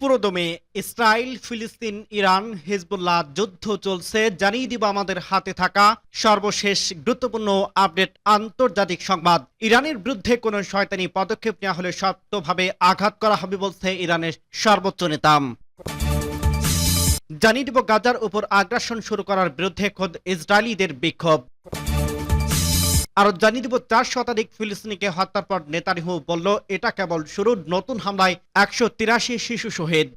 পুরোদমে ইসরায়েল, ফিলিস্তিন, Iran, Hezbollah যুদ্ধ চলছে। জানিয়ে দিব আমাদের হাতে থাকা সর্বশেষ গুরুত্বপূর্ণ আপডেট আন্তর্জাতিক সংবাদ। ইরানের বিরুদ্ধে কোনো শয়তানি পদক্ষেপ নেওয়া হলে শক্তভাবে আঘাত করা হবে বলছে ইরানের সর্বোচ্চ নেতা। জানিয়ে দিব, গাজার উপর আগ্রাসন শুরু করার বিরুদ্ধে খোদ ইসরায়েলিদের বিক্ষোভ। আরও জানিয়ে দিব, চার শতাধিক ফিলিস্তিনিকে হত্যার পর নেতানিহু বলল, এটা কেবল শুরু নতুন হামলায় একশো তিরাশি শিশু শহীদ।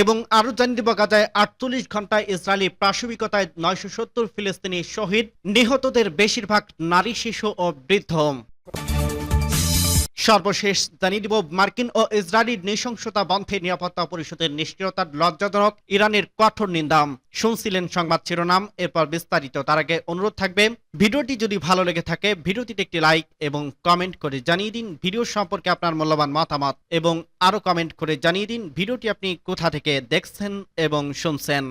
এবং আরও জানিয়ে দিব, গাজায় আটচল্লিশ ঘন্টায় ইসরায়েলি প্রাসবিকতায় নয়শো সত্তর ফিলিস্তিনি শহীদ। নিহতদের বেশিরভাগ নারী, শিশু ও বৃদ্ধ। সর্বশেষ জানিয়ে দিব, মার্কিন ও ইসরায়েলির নৃশংসতা বন্ধে নিরাপত্তা পরিষদের নিষ্ক্রিয়তার লজ্জাজনক ইরানের কঠোর নিন্দাম শুনছিলেন সংবাদ শিরোনাম, এরপর বিস্তারিত। তার আগে অনুরোধ থাকবে, ভিডিওটি যদি ভালো লেগে থাকে, ভিডিওটিতে একটি লাইক এবং কমেন্ট করে জানিয়ে দিন ভিডিও সম্পর্কে আপনার মূল্যবান মতামত এবং আরও কমেন্ট করে জানিয়ে দিন ভিডিওটি আপনি কোথা থেকে দেখছেন এবং শুনছেন।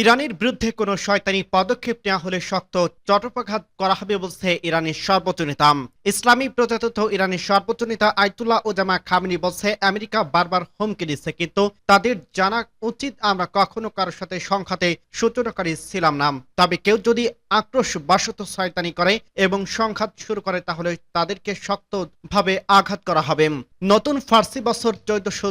ইরানের বিরুদ্ধে কোনো শয়তানি পদক্ষেপ নেওয়া হলে শক্ত চট্টপ্রঘাত করা হবে বলছে ইরানের সর্বোচ্চ নেতা। ইসলামী প্রজাতন্ত্র ইরানের সর্বোচ্চ নেতা আয়তুল্লাহ ওজামা খামিনি বলছে, আমেরিকা বারবার হুমকি দিচ্ছে, কিন্তু তাদের জানা উচিত আমরা কখনো কারোর সাথে সংঘাতে সূচনাকারী ছিলাম না। তবে কেউ যদি আক্রোশ বশত শয়তানি করে এবং সংঘাত শুরু করে, তাহলে তাদেরকে শক্তভাবে আঘাত করা হবে। নতুন ফার্সি বছর চৌদ্দশো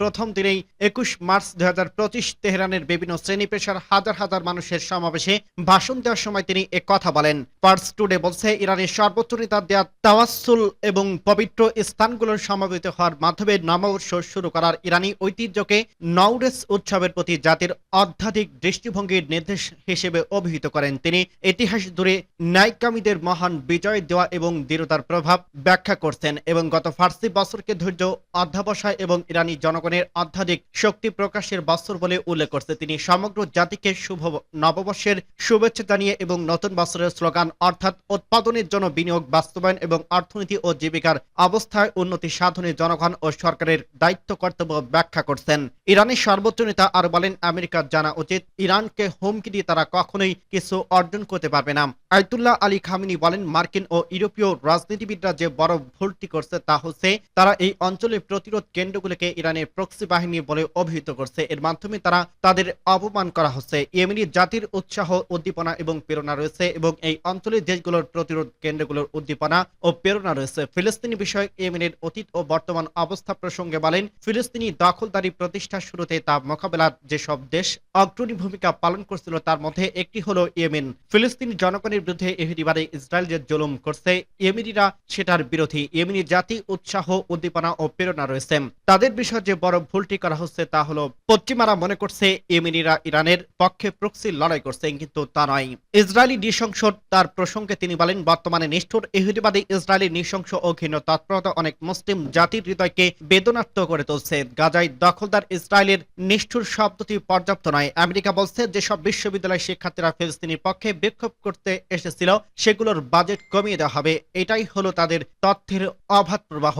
প্রথম দিনেই একুশ মার্চ দুই হাজার পঁচিশ তেহরানের বিভিন্ন শ্রেণি পেশার হাজার হাজার মানুষের সমাবেশে ভাষণ দেওয়ার সময় তিনি এ কথা বলেন। পার্স টুডে বলছে, ইরানের সর্বোচ্চ নেতা দেয়া তাওয়াসুল এবং পবিত্র স্থানগুলোর সমাবেত হওয়ার মাধ্যমে নববর্ষ শুরু করার ইরানি ঐতিহ্যকে নওরেস উৎসবের প্রতি জাতির অধ্যাধিক দৃষ্টিভঙ্গির নির্দেশ হিসেবে অভিহিত করেন তিনি। ইতিহাস জুড়ে ন্যায়কামীদের মহান বিজয় দেওয়া এবং দৃঢ়তার প্রভাব ব্যাখ্যা করছেন এবং গত ফার্সি বছরকে ধৈর্য, অধ্যাবসায় এবং ইরানি জনগণের অধ্যাধিক শক্তি প্রকাশের বছর বলে উল্লেখ করছে। তিনি সমগ্র জাতিকে শুভ নববর্ষের শুভেচ্ছা জানিয়ে এবং নতুন বছরের স্লোগান অর্থাৎ উৎপাদনের জন্য বিনিয়োগ, বাস্তবায়ন এবং অর্থনীতি ও জীবিকার অবস্থায় উন্নতি সাধনে জনগণ ও সরকারের দায়িত্ব কর্তব্য ব্যাখ্যা করছেন। ইরানের সর্বোচ্চ নেতা আর বলেন আমেরিকার জানা উচিত, ইরানকে হুমকি দিয়ে তারা কখনোই কিছু অর্জন করতে পারবে না। আয়তুল্লাহ আলী খামিনি বলেন, মার্কিন ও ইউরোপীয় রাজনীতিবিদরা যে বড় ভুলটি করছে তা হচ্ছে, তারা এই অঞ্চলের প্রতিরোধ কেন্দ্রগুলিকে ইরানের প্রক্সি বাহিনী বলে অভিহিত করছে। এর মাধ্যমে তারা তাদের অপমান করা হচ্ছে, ইয়েমেনি জাতির উৎসাহ, উদ্দীপনা এবং প্রেরণা রয়েছে এবং এই অঞ্চলের দেশগুলোর প্রতিরোধ কেন্দ্রগুলোর উদ্দীপনা ও প্রেরণা রয়েছে। ফিলিস্তিনি বিষয়ক ইয়েমেনের অতীত ও বর্তমান অবস্থা প্রসঙ্গে বলেন, ফিলিস্তিনি দখলদারি প্রতিষ্ঠা শুরুতে তা মোকাবেলার যেসব দেশ অগ্রণী ভূমিকা পালন করছিল, তার মধ্যে একটি হলো ইয়েমেন। ফিলিস্তিনি জনগণের বিরুদ্ধে ইহুদিবাদে ইসরায়েল যে জুলুম করছে, ইয়েমেনিরা সেটার বিরোধী। ইয়েমেনি জাতি উৎসাহ, উদ্দীপনা ও প্রেরণা রয়েছে। তাদের বিষয়ে যে বড় ভুলটি করা হচ্ছে তা হলো, পশ্চিমারা মনে করছে ইয়েমেনিরা ইরানের পক্ষে প্রক্সি লড়াই করছে, কিন্তু তা নয়। ইসরায়েলি নৃশংস তার প্রসঙ্গে তিনি বলেন, বর্তমানে নিষ্ঠুর ইহুদিবাদী ইসরায়েলি নৃশংস ও ঘৃণ তৎপরতা অনেক মুসলিম জাতির হৃদয়কে বেদনার্থ করে তুলছে। গাজায় দখলদার ইসরায়েলের নিষ্ঠুর শব্দটি পর্যাপ্ত নয়। আমেরিকা বলছে, যেসব বিশ্ববিদ্যালয় শিক্ষার্থীরা ফিলিস্তিনির পক্ষে বিক্ষোভ করতে এসেছিল, সেগুলোর বাজেট কমিয়ে দেওয়া হবে। এটাই হলো তাদের তথ্যের অবাধ প্রবাহ।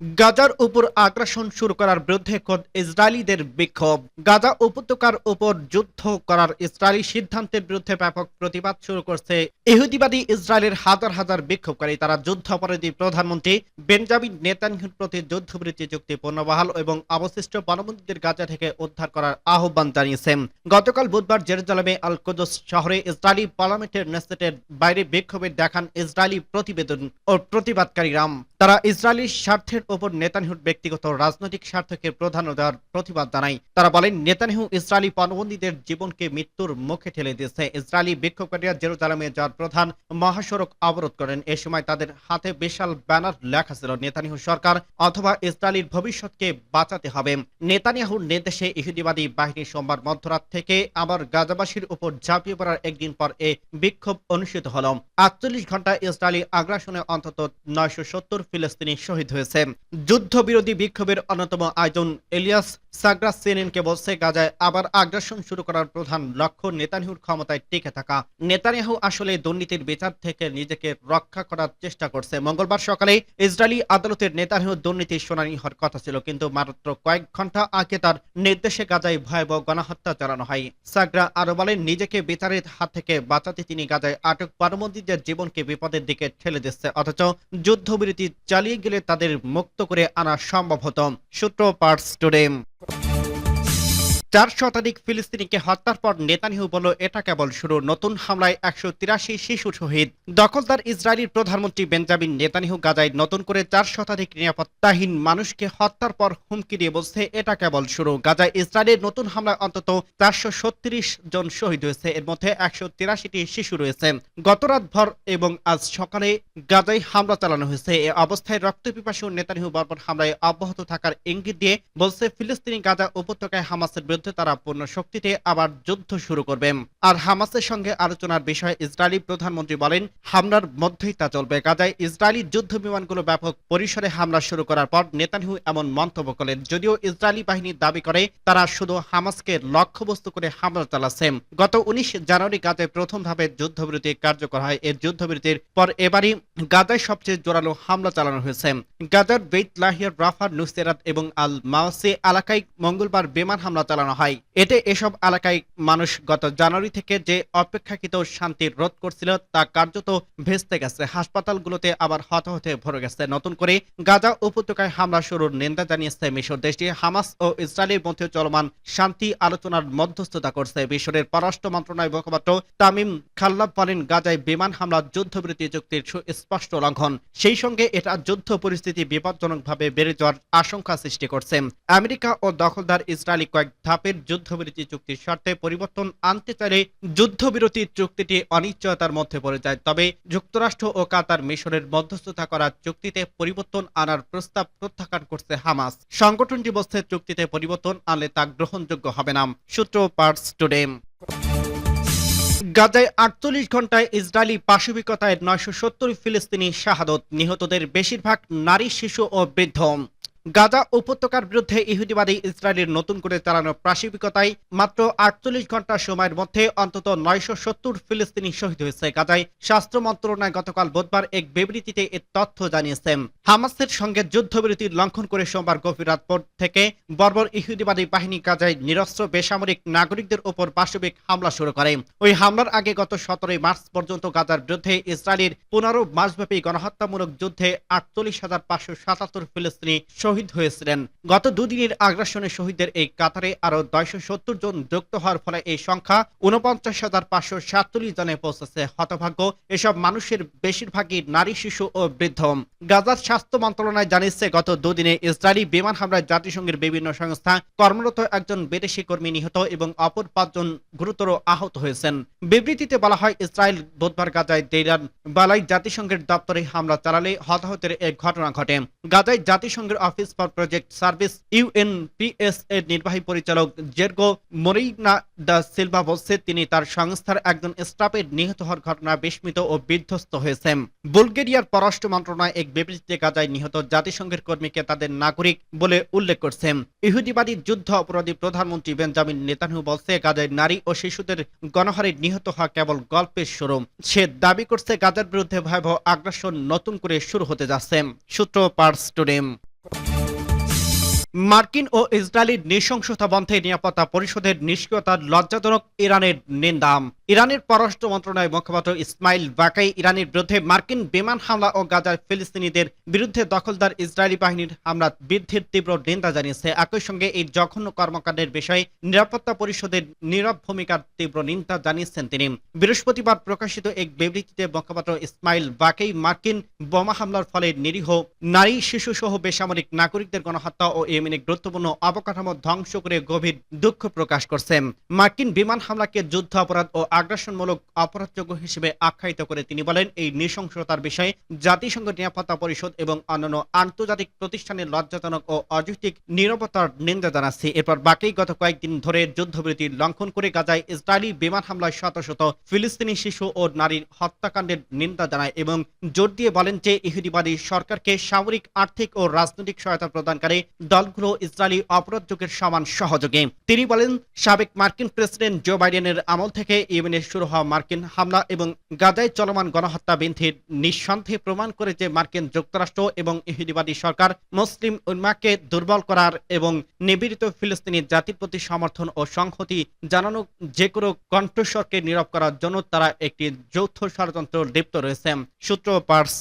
গাজার উপর আগ্রাসন শুরু করার বিরুদ্ধে খোদ ইসরায়েলিদের বিক্ষোভ। গাজা উপত্যকার উপর যুদ্ধ করার ইসরায়েলি সিদ্ধান্তের বিরুদ্ধে ব্যাপক প্রতিবাদ শুরু করছে। ইহুদিবাদী ইসরায়েলের হাজার হাজার বিক্ষোভকারী, তারা যুদ্ধাপরাধী প্রধানমন্ত্রী বেঞ্জামিন নেতানহুর প্রতি যুদ্ধবিরতি চুক্তি পুনর্বহাল এবং অবশিষ্ট বনবন্দীদের গাজা থেকে উদ্ধার করার আহ্বান জানিয়েছেন। গতকাল বুধবার জেরুজালেমে আল কুদস শহরে ইসরায়েলি পার্লামেন্টের নেস্টের বাইরে বিক্ষোভের দেখান ইসরায়েলি প্রতিবেদন ও প্রতিবাদকারীরাম। তারা ইসরায়েলি স্বার্থের ওপর নেতানিহুর ব্যক্তিগত রাজনৈতিক স্বার্থকে প্রাধান্য দেওয়ার প্রতিবাদ জানায়। তারা বলেন, নেতানিহু ইসরায়েলি পণবন্দীদের জীবনকে মৃত্যুর মুখে ঠেলে দিয়েছে। ইসরায়েলি বিক্ষোভকারীরা জেরুজালেমে যাওয়ার প্রধান মহাসড়ক অবরোধ করেন। এ সময় তাদের হাতে বিশাল ব্যানার লেখা ছিল, নেতানিহু সরকার অথবা ইসরায়েলির ভবিষ্যৎকে বাঁচাতে হবে। নেতানিয়াহুর নির্দেশে ইহুদিবাদী বাহিনী সোমবার মধ্যরাত থেকে আবার গাজাবাসীর উপর ঝাঁপিয়ে পড়ার একদিন পর এ বিক্ষোভ অনুষ্ঠিত হল। আটচল্লিশ ঘণ্টা ইসরায়েলি আগ্রাসনে অন্তত নয়শো সত্তর ফিলিস্তিনি শহীদ হয়েছে। যুদ্ধবিরোধী বিক্ষোভের অন্যতম আয়োজন এলিয়াস সাগরা সিনেনকে বলছে গাজায় আবার আগ্রাসন শুরু করার প্রধান লক্ষ্য নেতানিয়াহুর ক্ষমতায় টিকে থাকা। নেতানিয়াহু আসলে দুর্নীতির বিচার থেকে নিজেকে রক্ষা করার চেষ্টা করছে। মঙ্গলবার সকালে ইসরায়েলি আদালতের নেতানিয়াহু দুর্নীতির শুনানি হওয়ার কথা ছিল, কিন্তু মাত্র কয়েক ঘণ্টা আগে তার নির্দেশে গাজায় ভয়াবহ গণহত্যা চালানো হয়। সাগরা আরও বলেন, নিজেকে বিচারের হাত থেকে বাঁচাতে তিনি গাজায় আটক পরবর্তীদের জীবনকে বিপদের দিকে ঠেলে দিচ্ছে, অথচ যুদ্ধবিরতি চালিয়ে গেলে তাদের মুক্ত করে আনা সম্ভব হতো। সূত্র পার্টস টুডে চার শতাধিক ফিলিস্তিনিকে হত্যার পর নেতানিয়াহু বলল, এটা কেবল শুরু। নতুন হামলায় একশো তিরাশি শিশু শহীদ। দখলদার ইসরায়েলের প্রধানমন্ত্রী বেঞ্জামিন নেতানিয়াহু গাজায় নতুন করে চার শতাধিক নিরাপত্তাহীন মানুষকে হত্যার পর হুমকি দিয়ে বলছে, এটা কেবল শুরু। গাজায় ইসরায়েলের নতুন হামলায় অন্তত চারশো ছত্রিশ জন শহীদ হয়েছে। এর মধ্যে একশো তিরাশিটি শিশু রয়েছে। গতরাত ভর এবং আজ সকালে গাজায় হামলা চালানো হয়েছে। এ অবস্থায় রক্তপিপাসু নেতানিয়াহু বর্বর হামলায় অব্যাহত থাকার ইঙ্গিত দিয়ে বলছে, ফিলিস্তিনি গাজা উপত্যকায় হামাসের বিরুদ্ধে তারা পূর্ণ শক্তিতে আবার যুদ্ধ শুরু করবে। আর হামাসের সঙ্গে আলোচনার বিষয়ে ইসরায়েলি প্রধানমন্ত্রী বলেন, হামলার মধ্যেই তা চলবে। গাজায় ইসরায়েলি যুদ্ধ বিমানগুলো ব্যাপক পরিসরে হামলা শুরু করার পর নেতানিয়াহু এমন মন্তব্য করলেন, যদিও ইসরায়েলি বাহিনী দাবি করে তারা শুধু হামাসকে লক্ষ্যবস্তু করে হামলা চালাচ্ছে। গত উনিশ জানুয়ারি গাজায় প্রথম ধাপে যুদ্ধবিরতি কার্যকর হয়। এর যুদ্ধবিরতির পর এবারই গাজায় সবচেয়ে জোরালো হামলা চালানো হয়েছে। গাজার বেইত লাহিয়ার রাফা নুসেরাত এবং আল মাওসে এলাকায় মঙ্গলবার বিমান হামলা চালানো হয়। এতে এসব এলাকায় মানুষ গত জানুয়ারি থেকে যে অপেক্ষাকৃত শান্তির রোধ করছিল তা কার্যত ভেস্তে গেছে। হাসপাতালগুলোতে আবার হতাহতে ভরে গেছে। নতুন করে গাজা উপত্যকায় হামলা শুরুর নিন্দা জানিয়েছে মিশর দেশটি। হামাস ও ইসরায়েলের মধ্যে চলমান শান্তি আলোচনার মধ্যস্থতা করছে মিশরের পররাষ্ট্র মন্ত্রণালয় মুখপাত্র তামিম খাল্লাব বলেন, গাজায় বিমান হামলা, যুদ্ধবিরতি চুক্তির সুস্পষ্ট লঙ্ঘন, সেই সঙ্গে এটা যুদ্ধ পরিস্থিতি বিপজ্জনকভাবে বেড়ে যাওয়ার আশঙ্কা সৃষ্টি করছে। আমেরিকা ও দখলদার ইসরায়েলি কয়েক ধাপের যুদ্ধবিরতি চুক্তির শর্তে পরিবর্তন আনতে চাইলে যুদ্ধবিরতি চুক্তিটি অনিশ্চয়তার মধ্যে পড়ে যায়। তবে যুক্তরাষ্ট্র ও কাতার মিশরের মধ্যস্থতা করা চুক্তিতে পরিবর্তন আনার প্রস্তাব প্রত্যাখ্যান করছে হামাস। সংগঠনটি বলছে চুক্তিতে পরিবর্তন আনলে তা গ্রহণযোগ্য হবে না, সূত্র পার্টস টুডে গাজায় আটচল্লিশ ঘন্টায় ইসরায়েলি পাশবিকতায় নয়শো সত্তর ফিলিস্তিনি শাহাদত, নিহতদের বেশিরভাগ নারী, শিশু ও বৃদ্ধ। গাজা উপত্যকার বিরুদ্ধে ইহুদিবাদী ইসরায়েলের নতুন করে চালানো প্রাসিবিকতায় মাত্র আটচল্লিশ ঘণ্টা সময়ের মধ্যে অন্তত নয়শো সত্তর ফিলিস্তিনি শহীদ হয়েছে। গাজায় স্বাস্থ্য মন্ত্রণালয় গতকাল বুধবার এক বিবৃতিতে এ তথ্য জানিয়েছে। হামাসের সঙ্গে যুদ্ধবিরতির লঙ্ঘন করে সোমবার গভীর রাত পর থেকে বর্বর ইহুদিবাদী বাহিনী গাজায় নিরস্ত্র বেসামরিক নাগরিকদের উপর পাশবিক হামলা শুরু করে। ওই হামলার আগে গত সতেরোই মার্চ পর্যন্ত গাজার বিরুদ্ধে ইসরায়েলের পনেরো মাসব্যাপী গণহত্যামূলক যুদ্ধে আটচল্লিশ হাজার পাঁচশো সাতাত্তর ফিলিস্তিনি শহীদ হয়েছিলেন। গত দুদিনের আগ্রাসনে শহীদদের এই কাতারে আরও নয়শো সত্তর জন যুক্ত হওয়ার ফলে এই সংখ্যা উনপঞ্চাশ হাজার পাঁচশো সাতচল্লিশ জনে পৌঁছেছে। হতভাগ্য, এসব মানুষের বেশিরভাগই নারী, শিশু ও বৃদ্ধ। গাজার স্বাস্থ্য মন্ত্রণালয় জানিয়েছে, গত দুদিনে ইসরায়েলি বিমান হামলায় জাতিসংঘের বিভিন্ন সংস্থা কর্মরত একজন বিদেশি কর্মী নিহত এবং অপর পাঁচজন গুরুতর আহত হয়েছেন। বিবৃতিতে বলা হয়, ইসরায়েল বুধবার গাজায় দেইরান বালাই জাতিসংঘের দপ্তরে হামলা চালালে হতাহতের এক ঘটনা ঘটে। গাজায় জাতিসংঘের office for project service UNPS এর নির্বাহী পরিচালক জেরগো মরিনা দা সিলভা বলছে, তিনি তার সংস্থার একজন স্টাফের নিহত হওয়ার ঘটনা বিস্মিত ও বিধ্বস্ত হয়েছেন। বুলগেরিয়ার পররাষ্ট্র মন্ত্রণালয় এক বিবৃতিতে গাজায় নিহত জাতিসংঘের কর্মীকে তাদের নাগরিক বলে উল্লেখ করছেন। ইহুদিবাদী যুদ্ধ অপরাধী প্রধানমন্ত্রী বেঞ্জামিন নেতানহু বলছে গাজায় নারী ও শিশুদের গণহারে নিহত হওয়া কেবল গল্পের শুরু। সে দাবি করছে গাজার বিরুদ্ধে ভয়াবহ আগ্রাসন নতুন করে শুরু হতে যাচ্ছে। সূত্র পার্স টুডেম মার্কিন ও ইসরায়েলি নৃশংসতা বন্ধে নিরাপত্তা পরিষদের নিষ্ক্রিয়তার লজ্জাজনক ইরানের নিন্দা ইরানের পররাষ্ট্র মন্ত্রণালয় মুখপাত্র ইসমাইল বাকাই ইরানের বিরুদ্ধে মার্কিন বিমান হামলা ও গাজার ফিলিস্তিনিদের বিরুদ্ধে দখলদার ইসরায়েলি বাহিনীর হামলা বৃদ্ধির তীব্র নিন্দা জানিয়েছে। একই সঙ্গে এই জঘন্য কর্মকাণ্ডের বিষয়ে নিরাপত্তা পরিষদের নীরব ভূমিকার তীব্র নিন্দা জানিয়েছেন তিনি। বৃহস্পতিবার প্রকাশিত এক বিবৃতিতে মুখপাত্র ইসমাইল বাকেই মার্কিন বোমা হামলার ফলে নিরীহ নারী শিশু সহ বেসামরিক নাগরিকদের গণহত্যা ও এই ইয়েমেনে গুরুত্বপূর্ণ অবকাঠামো ধ্বংস করে গভীর দুঃখ প্রকাশ করছেন মার্কিন বিমান হামলাকে যুদ্ধ অপরাধ ও আগ্রাসনমূলক অপরাধযোগ্য হিসেবে আখ্যায়িত করে তিনি বলেন, এই নৃশংসতার বিষয়ে জাতিসংঘ নিরাপত্তা পরিষদ এবং অন্যান্য আন্তর্জাতিক প্রতিষ্ঠানের লজ্জাজনক ও অযৌক্তিক নিরবতার নিন্দা জানাচ্ছি। এরপর বাকি গত কয়েকদিন ধরে যুদ্ধবিরতি লঙ্ঘন করে গাজায় ইসরায়েলি বিমান হামলায় শত শত ফিলিস্তিনি শিশু ও নারীর হত্যাকাণ্ডের নিন্দা জানায় এবং জোর দিয়ে বলেন যে ইহুদিবাদী সরকারকে সামরিক, আর্থিক ও রাজনৈতিক সহায়তা প্রদানকারী দলগুলো ইসরায়েলি অপরাধযোগের সমান সহযোগী। তিনি বলেন, সাবেক মার্কিন প্রেসিডেন্ট জো বাইডেনের আমল থেকে ইয়েমেনে শুরু হওয়া মার্কিন হামলা এবং গাজায় চলমান গণহত্যা বৃদ্ধির নিঃসন্দেহে প্রমাণ করে যে মার্কিন যুক্তরাষ্ট্র এবং ইহুদিবাদী সরকার মুসলিম উন্মাকে দুর্বল করার এবং নিপীড়িত ফিলিস্তিনি জাতির প্রতি সমর্থন ও সংহতি জানানো যে কোনো কণ্ঠস্বরকে নীরব করার জন্য তারা একটি যৌথ ষড়যন্ত্র লিপ্ত রয়েছে। সূত্র পার্স